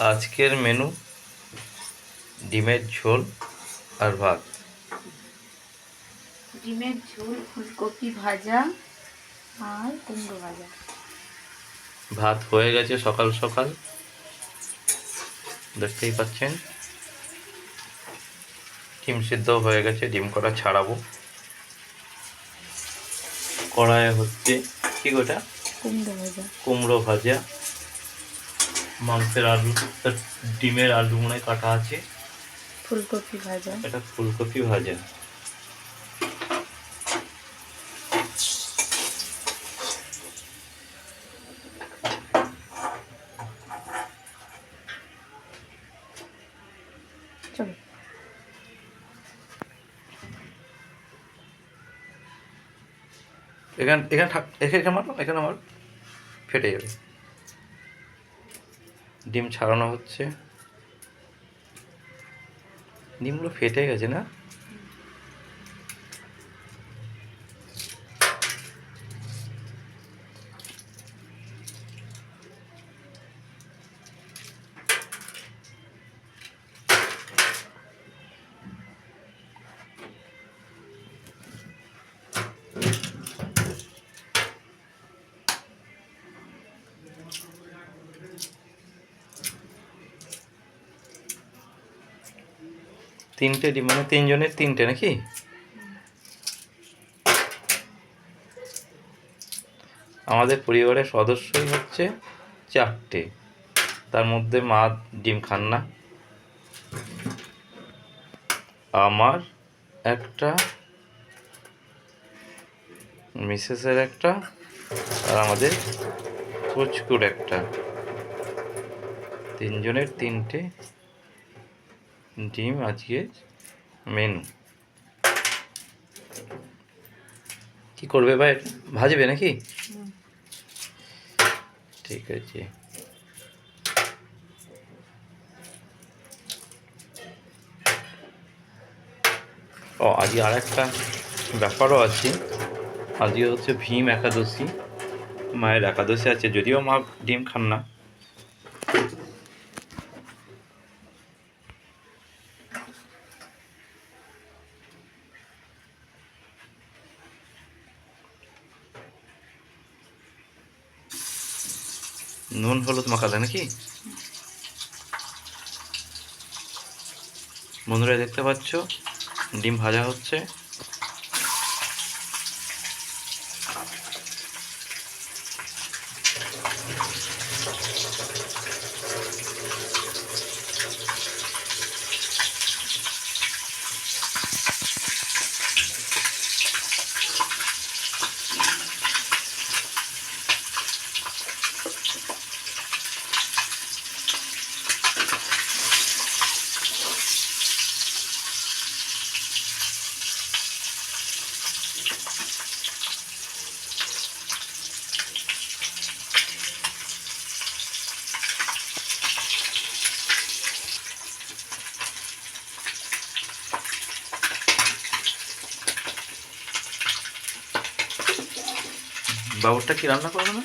আজকের মেনু ডিমের ঝোল আর ভাত। ডিমের ঝোল ফুলকপি ভাজা আর কুমড়ো ভাজা। ভাত হয়ে গেছে সকাল সকাল। দেখতেই পাচ্ছেন? ডিম সিদ্ধ হয়ে গেছে ডিম করা ছাড়াবো। কড়াইয়ে হচ্ছে কি গোটা? কুমড়ো ভাজা। কুমড়ো ভাজা। মাংসের আলু ডিমের আলু মনে হয় কাটা আছে। ফুলকপি ভাজা। এটা ফুলকপি ভাজা। এখানে এখানে থাক এখানে এখানে মারো এখানে মারো। ফেটে যাবে। ডিম ছাড়ানো হচ্ছে। ডিমগুলো ফেটে গেছে না? তিনটে ডিম মানে তিনজনের তিনটে নাকি? আমাদের পরিবারের সদস্যই হচ্ছে চারটে। তার মধ্যে মা ডিম খান না। আমার একটা, মিসেসের একটা, আর আমাদের পুচকুর একটা। তিনজনের তিনটে। ডিম আজকে মেনু কি করবে ভাই? ভাজবে নাকি। ঠিক আছে। ও আজকে আর একটা ব্যাপারও আছে। আজকে হচ্ছে ভীম একাদশী মায়ের একাদশী আছে যদিও মা ডিম খান না। নুন হলুদ মাখালে নাকি? বন্ধুরা দেখতে পাচ্ছ ডিম ভাজা হচ্ছে। বাবুরটা কি রান্না করবে না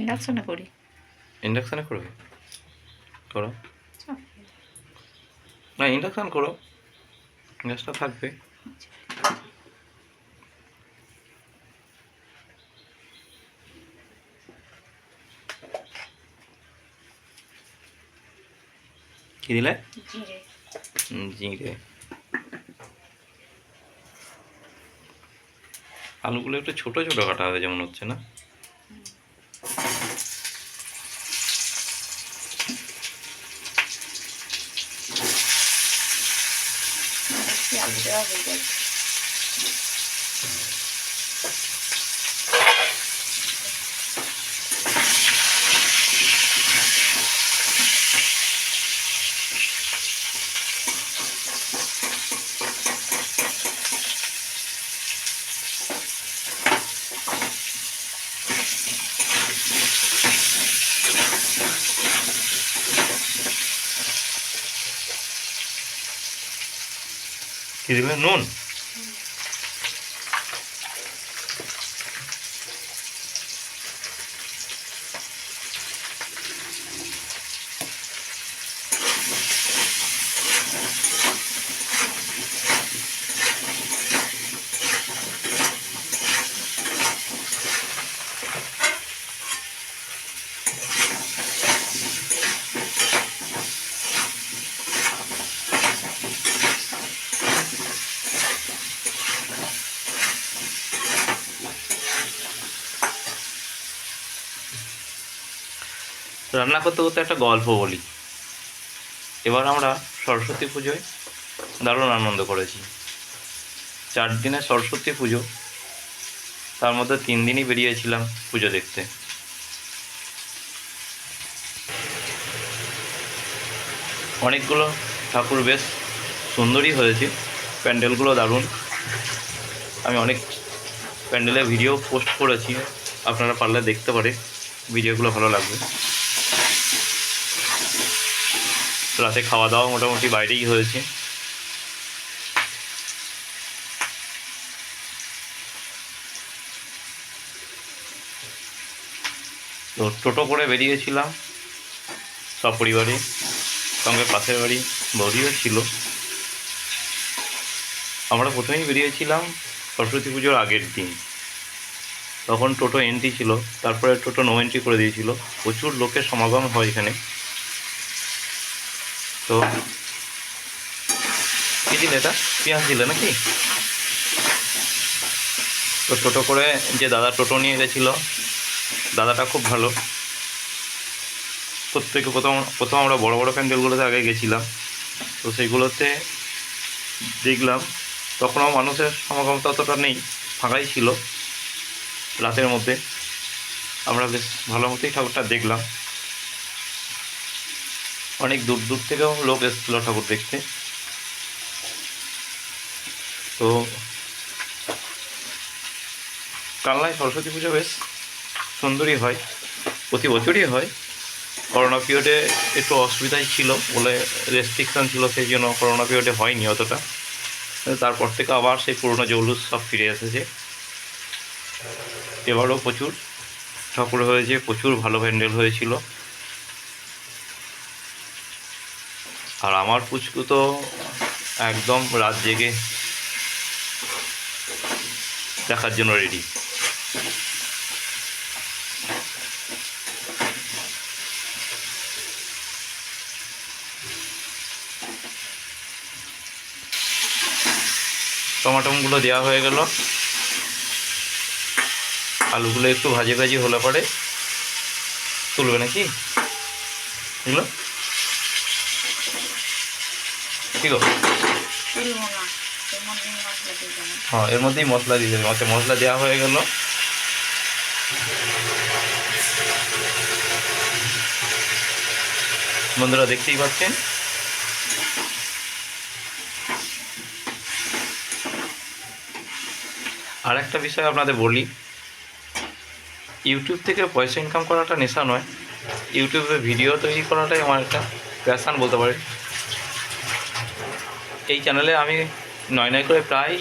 ইন্ডাকশনে করি। ইন্ডাকশানে করবে? করো। না ইন্ডাকশান করো। গ্যাসটা থাকবে। কি দিলে? জিরে। আলুগুলো একটু ছোট ছোট কাটা হবে যেমন হচ্ছে না? কি দিলে নুন রান্না করতে করতে একটা গল্প বলি। এবার আমরা সরস্বতী পুজোয় দারুণ আনন্দ করেছি। চার দিনের সরস্বতী পুজো, তার মধ্যে তিন দিনই বেরিয়েছিলাম পুজো দেখতে। অনেকগুলো ঠাকুর বেশ সুন্দরই হয়েছে, প্যান্ডেলগুলো দারুণ। আমি অনেক প্যান্ডেলের ভিডিও পোস্ট করেছি, আপনারা পারলে দেখতে পারে ভিডিওগুলো ভালো লাগবে। রাতে খাওয়া দাওয়া মোটামুটি বাইরেই হয়েছে। তো টোটো করে বেরিয়েছিলাম, সপরিবারে, সঙ্গে পাশের বাড়ি বৌদিও ছিল। আমরা প্রথমেই বেরিয়েছিলাম সরস্বতী পুজোর আগের দিন। তখন টোটো এন্ট্রি ছিল, তারপরে টোটো নো এন্ট্রি করে দিয়েছিল। প্রচুর লোকের সমাগম হয় এখানে। তো কি দিলে এটা? পেঁয়াজ দিলে নাকি? তো টোটো করে যে দাদা টোটো নিয়ে গেছিল, দাদাটা খুব ভালো। প্রত্যেকে প্রথম প্রথম আমরা বড় বড় প্যান্ডেলগুলোতে আগে গেছিলাম। তো সেইগুলোতে দেখলাম, তখনও মানুষের সমাগম ততটা নেই, ফাঁকাই ছিল রাতের মধ্যে। আমরা বেশ ভালো মতোই ঠাকুরটা দেখলাম। অনেক দূর দূর থেকেও লোক এসেছিল ঠাকুর দেখতে। তো কালনায় সরস্বতী পুজো বেশ সুন্দরই হয়, প্রতি বছরই হয়। করোনা পিরিয়ডে একটু অসুবিধাই ছিল বলে রেস্ট্রিকশন ছিল, সেই জন্য করোনা পিরিয়ডে হয়নি অতটা। তারপর থেকে আবার সেই পুরনো জৌলুস সব ফিরে এসেছে। এবারও প্রচুর ঠাকুর হয়েছে, প্রচুর ভালো প্যান্ডেল হয়েছিল। আর আমার পুচকু তো একদম রাত জেগে দেখার জন্য রেডি টমাটোমগুলো দেওয়া হয়ে গেল। আলুগুলো একটু ভাজে ভাজি হলে পরে তুলবে নাকি? এগুলো? ঠিক আছে। হ্যাঁ এর মধ্যেই মশলা দিয়ে দেবে আচ্ছা মশলা দেওয়া হয়ে গেল। বন্ধুরা, দেখতেই পাচ্ছেন? আর একটা বিষয় আপনাদের বলি। ইউটিউব থেকে পয়সা ইনকাম করাটা নেশা নয়। ইউটিউবে ভিডিও তৈরি করাটাই আমার একটা প্যাশান বলতে পারি এই চ্যানেলে আমি নয় নয় করে প্রায়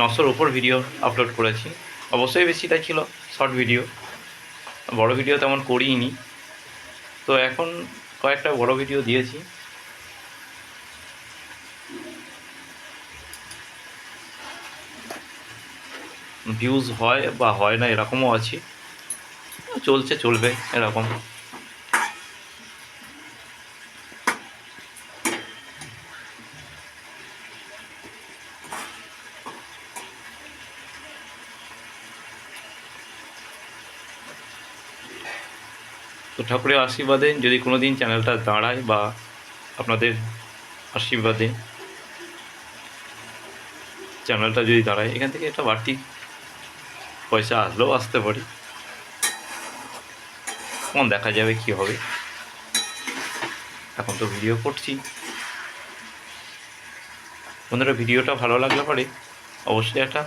নশোর উপর ভিডিও আপলোড করেছি। অবশ্যই বেশিটা ছিল শর্ট ভিডিও বড় ভিডিও তেমন করিনি। তো এখন কয়েকটা বড় ভিডিও দিয়েছি। ভিউজ হয় বা হয় না এরকমও আছে। চলছে, চলবে এরকম। তো ঠাকুরের আশীর্বাদে যদি কোনো দিন চ্যানেলটা দাঁড়ায় বা আপনাদের আশীর্বাদে চ্যানেলটা যদি দাঁড়ায়, এখান থেকে একটা বাড়তি পয়সা আসলেও আসতে পারে। তখন দেখা যাবে কি হবে। এখন তো ভিডিও করছি। বন্ধুরা, ভিডিওটা ভালো লাগলে পরে, অবশ্যই একটা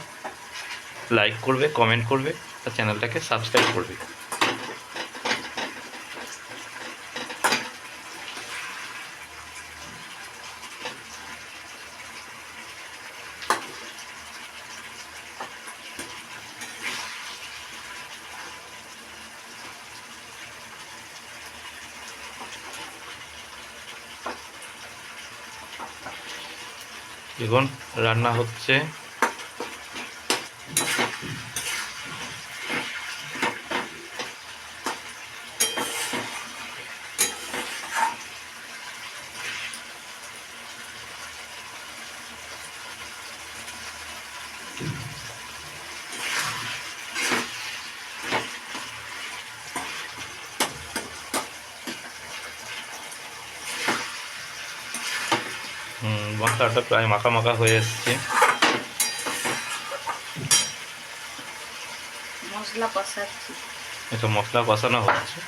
লাইক করবে, কমেন্ট করবে, আর চ্যানেলটাকে সাবস্ক্রাইব করবে। দেখুন রান্না হচ্ছে। মশলাটা প্রায় মাখা মাখা হয়ে এসছে। মশলা কষাচ্ছি। এটা মশলা কষানো হচ্ছে।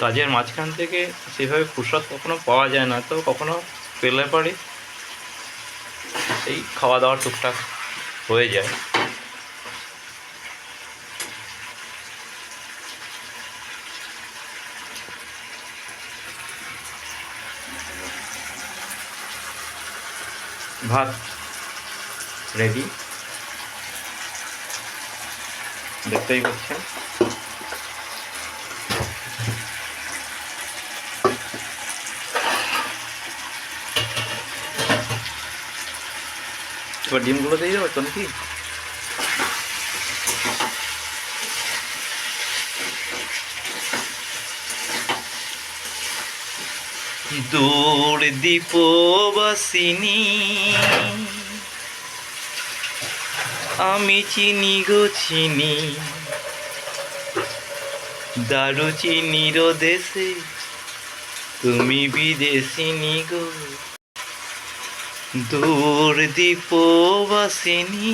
কাজের মাঝখান থেকে সেভাবে ফুরসত কখনো পাওয়া যায় না তো কখনো পেলে পরে এই খাওয়া দাওয়া টুকটাক হয়ে যায়। ভাত রেডি দেখতেই পাচ্ছেন। এবার ডিমগুলো দিয়ে যাবে তো নাকি দূর দীপবাসিনী আমি চিনি গো চিনি দারু চিনির দেশে। তুমি বিদেশিনী গো দূর দীপবাসিনী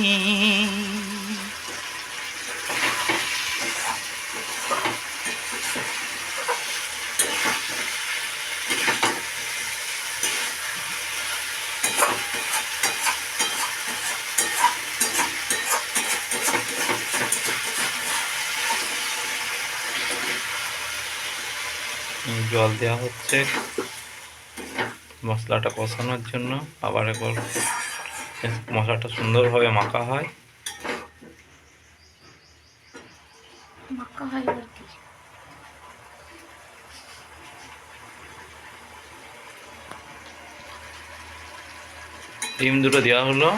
জল দেওয়া হচ্ছে। মশলাটা কষানোর জন্য আবার একবার মশলাটা সুন্দরভাবে মাখা হয়। মাখা হয় ডিম দুটো দেওয়া হলো।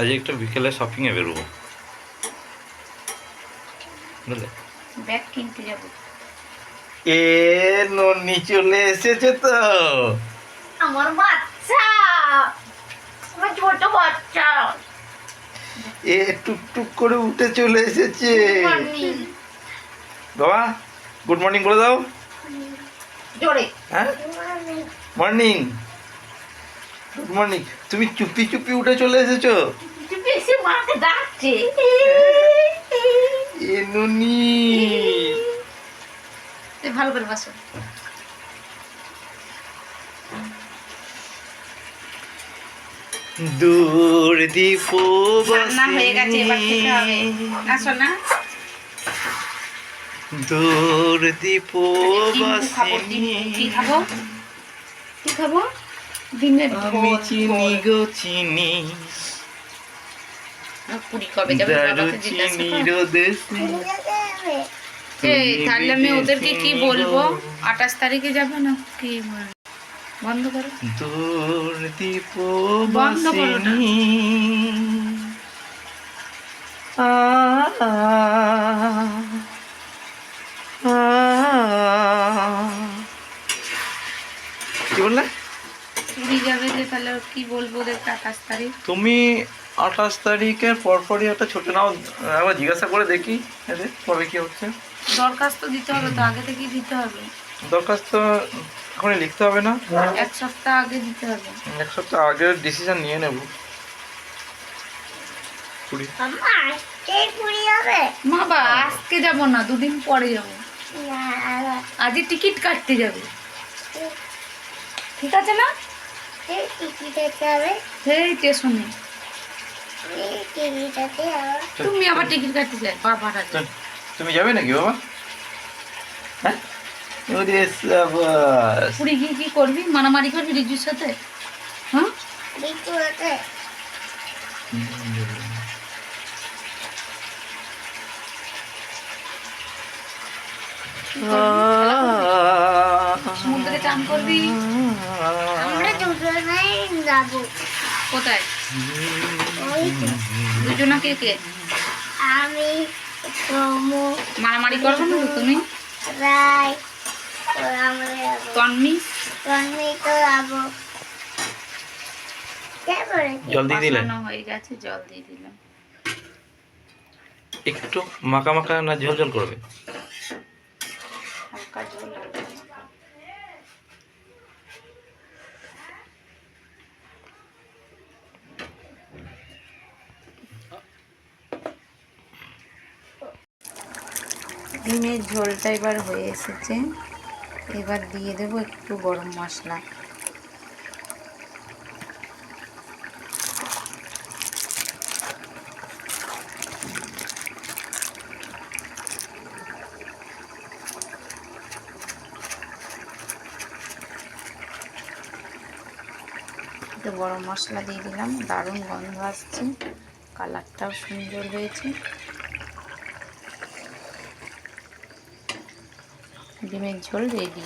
আজ একটা বিকেলে শপিংয়ে বেরোবো। বুঝলে? ব্যাগ কিনতে যাব। এ নন্নি চলে এসেছে তো। আমার বাচ্চা। আমার ছোট বাচ্চা। এ টুকটুক করে উঠে চলে এসেছে। বাবা গুড মর্নিং বলে দাও। জোরে। হ্যাঁ? মর্নিং গুড মর্নিং তুমি চুপি চুপি উঠে চলে এসেছ? বেশি মাকে ডাকছে এ নুনি। তুই ভালো করে বাসো দূর দীপ রান্না হয়ে গেছে এবার খেতে হবে। আসো না। দূর দীপ খাব? কি খাব? কি খাব? আমি চিনি গো চিনি। পুরি বাবাকে জিজ্ঞাসা এই তাহলে আমি ওদেরকে কি বলব? আঠাশ তারিখে যাবে না? কি বন্ধ করো। বন্ধ করো না। বাসিনী আ আ, আ। কি বললে পুরী যাবে যে তাহলে কি বলব আঠাশ তারিখ? তুমি আঠাশ তারিখের পরপরই একটা ছোটো নাও একবার জিজ্ঞাসা করে দেখি এদের কবে কি হচ্ছে। দরখাস্ত দিতে হবে তো আগে থেকেই দিতে হবে। দরখাস্ত এখনই লিখতে হবে না? এক সপ্তাহ আগে দিতে হবে। এক সপ্তাহ আগের ডিসিশন নিয়ে নেব। কুড়ি। মা বা আজকে যাব না দুদিন পরে যাব। আজকে টিকিট কাটতে যাবে। ঠিক আছে না? সেই স্টেশনে তুমি আবার টিকিট কাটতে চাই আগে তুমি যাবে নাকি বাবা? হ্যাঁ? পুরী গিয়ে কি করবি? মারামারি করবি রিজুর সাথে? হ্যাঁ? সমুদ্রে চান করবি? কোথায়? দুজনা কে কে? আমি মারামারি করবে না তো তুমি? রায় তন্মি? তো যাব। তারপরে জল দিয়ে দিলেন বসানো হয়ে গেছে জল দিয়ে দিলাম। একটু মাখা মাখা না ঝোল ঝোল করবে? হালকা ঝোল ডিমের ঝোলটা এবার হয়ে এসেছে। এবার দিয়ে দেবো একটু গরম মশলা। একটু গরম মশলা দিয়ে দিলাম। দারুণ গন্ধ আসছে। কালারটাও সুন্দর হয়েছে। ডিমের ঝোল রেডি